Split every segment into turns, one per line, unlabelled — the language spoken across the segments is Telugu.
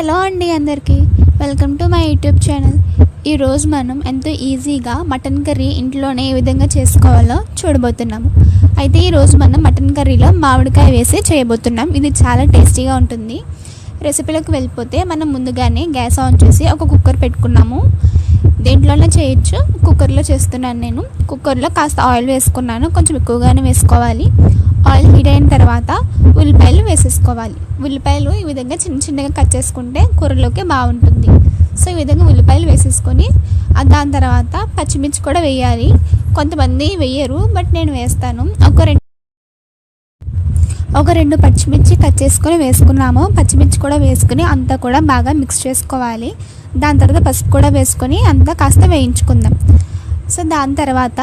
హలో అండి అందరికీ. Welcome to my YouTube channel. ఈరోజు మనం ఎంతో ఈజీగా మటన్ కర్రీ ఇంట్లోనే ఏ విధంగా చేసుకోవాలో చూడబోతున్నాము. అయితే ఈరోజు మనం మటన్ కర్రీలో మామిడికాయ వేసి చేయబోతున్నాం. ఇది చాలా టేస్టీగా ఉంటుంది. రెసిపీలోకి వెళ్ళిపోతే మనం ముందుగానే గ్యాస్ ఆన్ చేసి ఒక కుక్కర్ పెట్టుకున్నాము. దేంట్లోనే చేయొచ్చు. కుక్కర్లో చేస్తున్నాను నేను. కుక్కర్లో కాస్త ఆయిల్ వేసుకున్నాను. కొంచెం ఎక్కువగానే వేసుకోవాలి. ఆయిల్ హీట్ అయిన తర్వాత ఉల్లిపాయలు వేసేసుకోవాలి. ఉల్లిపాయలు ఈ విధంగా చిన్న చిన్నగా కట్ చేసుకుంటే కూరలోకి బాగుంటుంది. సో ఈ విధంగా ఉల్లిపాయలు వేసేసుకొని దాని తర్వాత పచ్చిమిర్చి కూడా వేయాలి. కొంతమంది వేయరు బట్ నేను వేస్తాను. ఒక రెండు ఒక రెండు పచ్చిమిర్చి కట్ చేసుకొని వేసుకున్నాము. పచ్చిమిర్చి కూడా వేసుకుని అంతా కూడా బాగా మిక్స్ చేసుకోవాలి. దాని తర్వాత పసుపు కూడా వేసుకొని అంతా కాస్త వేయించుకుందాం. సో దాని తర్వాత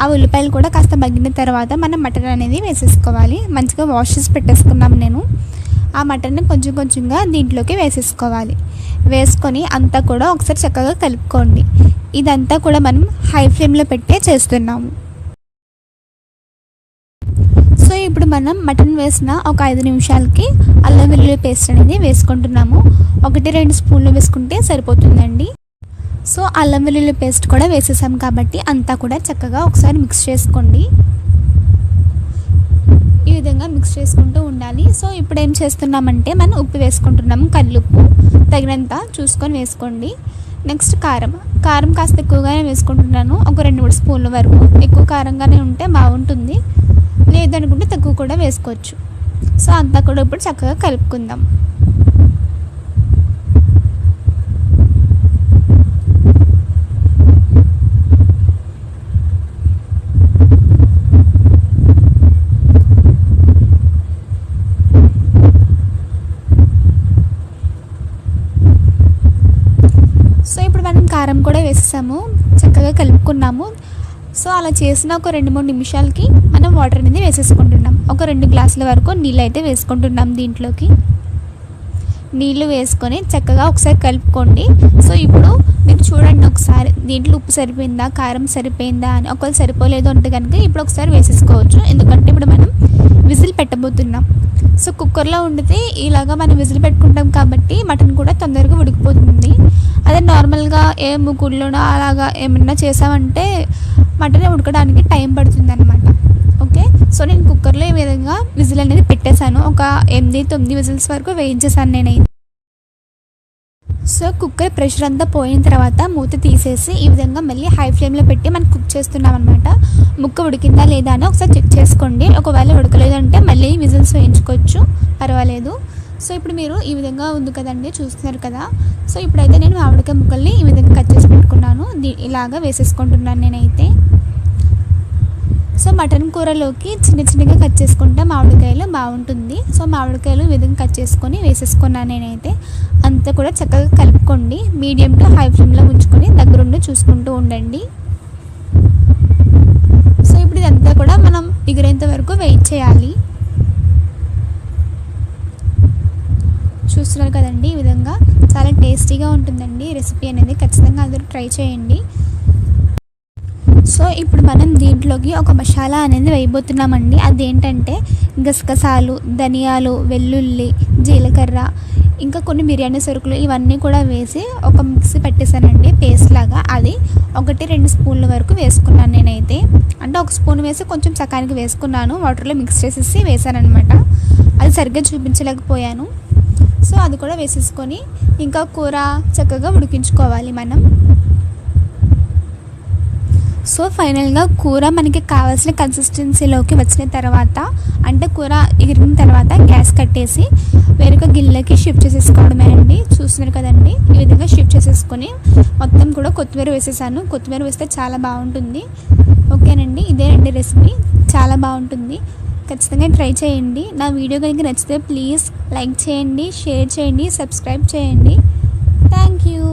ఆ ఉల్లిపాయలు కూడా కాస్త మగ్గిన తర్వాత మనం మటన్ అనేది వేసేసుకోవాలి. మంచిగా వాష్ చేసి పెట్టేసుకున్నాం నేను. ఆ మటన్ని కొంచెం కొంచెంగా దీంట్లోకి వేసేసుకోవాలి. వేసుకొని అంతా కూడా ఒకసారి చక్కగా కలుపుకోండి. ఇదంతా కూడా మనం హై ఫ్లేమ్లో పెట్టే చేస్తున్నాము. ఇప్పుడు మనం మటన్ వేసిన ఒక ఐదు నిమిషాలకి అల్లం వెల్లుల్లి పేస్ట్ అనేది వేసుకుంటున్నాము. ఒకటి రెండు స్పూన్లు వేసుకుంటే సరిపోతుందండి. సో అల్లం వెల్లుల్లి పేస్ట్ కూడా వేసేసాం కాబట్టి అంతా కూడా చక్కగా ఒకసారి మిక్స్ చేసుకోండి. ఈ విధంగా మిక్స్ చేసుకుంటూ ఉండాలి. సో ఇప్పుడు ఏం చేస్తున్నామంటే మనం ఉప్పు వేసుకుంటున్నాము కల్లుప్పు తగినంత చూసుకొని వేసుకోండి. నెక్స్ట్ కారం. కారం కాస్త ఎక్కువగానే వేసుకుంటున్నాను. ఒక రెండు మూడు స్పూన్ల వరకు. ఎక్కువ కారంగానే ఉంటే బాగుంటుంది. లేదనుకుంటే తక్కువ కూడా వేసుకోవచ్చు. సో అంతా కూడా ఇప్పుడు చక్కగా కలుపుకుందాం. సో ఇప్పుడు మనం కారం కూడా వేసేసాము. చక్కగా కలుపుకున్నాము. సో అలా చేసిన ఒక రెండు మూడు నిమిషాలకి మనం వాటర్ అనేది వేసేసుకుంటున్నాం. ఒక రెండు గ్లాసుల వరకు నీళ్ళు అయితే వేసుకుంటున్నాం దీంట్లోకి. నీళ్ళు వేసుకొని చక్కగా ఒకసారి కలుపుకోండి. సో ఇప్పుడు మీరు చూడండి ఒకసారి దీంట్లో ఉప్పు సరిపోయిందా కారం సరిపోయిందా అని. ఒకవేళ సరిపోలేదు అంటే కనుక ఇప్పుడు ఒకసారి వేసేసుకోవచ్చు. ఎందుకంటే ఇప్పుడు మనం విజిల్ పెట్టబోతున్నాం. సో కుక్కర్లో వండితే ఇలాగా మనం విజిల్ పెట్టుకుంటాం కాబట్టి మటన్ కూడా తొందరగా ఉడికిపోతుంది. అదే నార్మల్గా ఏ ముగ్గుల్లోనో అలాగా ఏమన్నా చేసామంటే మటన్ ఉడకడానికి టైం పడుతుంది అనమాట సో నేను కుక్కర్లో ఈ విధంగా విజిల్ అనేది పెట్టేశాను. ఒక ఎనిమిది తొమ్మిది విజిల్స్ వరకు వేయించేసాను నేనైతే. సో కుక్కర్ ప్రెషర్ అంతా పోయిన తర్వాత మూత తీసేసి ఈ విధంగా మళ్ళీ హై ఫ్లేమ్లో పెట్టి మనం కుక్ చేస్తున్నాం అనమాట ముక్క ఉడికిందా లేదా అని ఒకసారి చెక్ చేసుకోండి. ఒకవేళ ఉడకలేదంటే మళ్ళీ విజిల్స్ వేయించుకోవచ్చు. పర్వాలేదు. సో ఇప్పుడు మీరు ఈ విధంగా ఉంది కదండి చూస్తున్నారు కదా. సో ఇప్పుడైతే నేను మామిడికాయ ముక్కల్ని ఈ విధంగా కట్ చేసి పెట్టుకున్నాను. ఇలాగా వేసేసుకుంటున్నాను నేనైతే. సో మటన్ కూరలోకి చిన్న చిన్నగా కట్ చేసుకుంటే. మామిడికాయలు బాగుంటుంది. సో మామిడికాయలు విధంగా కట్ చేసుకొని వేసేసుకున్నాను నేనైతే. అంతా కూడా చక్కగా కలుపుకోండి. మీడియం టు హై ఫ్లేమ్లో ఉంచుకొని దగ్గరుండి చూసుకుంటూ ఉండండి. సో ఇప్పుడు ఇదంతా కూడా మనం ఎగిరేంత వరకు వెయిట్ చేయాలి. చూస్తున్నారు కదండి ఈ విధంగా. చాలా టేస్టీగా ఉంటుందండి రెసిపీ అనేది. ఖచ్చితంగా అందరూ ట్రై చేయండి. సో ఇప్పుడు మనం దీంట్లోకి ఒక మసాలా అనేది వేయబోతున్నామండి. అదేంటంటే గసగసాలు ధనియాలు వెల్లుల్లి జీలకర్ర ఇంకా కొన్ని బిర్యానీ సరుకులు ఇవన్నీ కూడా వేసి ఒక మిక్సీ పెట్టేశానండి పేస్ట్ లాగా. అది ఒకటి రెండు స్పూన్ల వరకు వేసుకున్నాను నేనైతే. అంటే ఒక స్పూన్ వేసి కొంచెం సకానికి వేసుకున్నాను వాటర్లో మిక్స్ చేసేసి వేసానమాట అది సరిగ్గా చూపించలేకపోయాను. సో అది కూడా వేసేసుకొని ఇంకా కూర చక్కగా ఉడికించుకోవాలి మనం. సో ఫైనల్గా కూర మనకి కావాల్సిన కన్సిస్టెన్సీలోకి వచ్చిన తర్వాత అంటే కూర ఇరిగిన తర్వాత గ్యాస్ కట్టేసి వేరొక గిల్లకి షిఫ్ట్ చేసేసుకోవడమేనండి చూస్తున్నారు కదండి? ఈ విధంగా షిఫ్ట్ చేసేసుకొని మొత్తం కూడా కొత్తిమీర వేసేసాను. కొత్తిమీర వేస్తే చాలా బాగుంటుంది. ఓకేనండి? ఇదేనండి రెసిపీ చాలా బాగుంటుంది. ఖచ్చితంగా ట్రై చేయండి. నా వీడియో కనుక నచ్చితే ప్లీజ్ లైక్ చేయండి షేర్ చేయండి సబ్స్క్రైబ్ చేయండి. Thank you.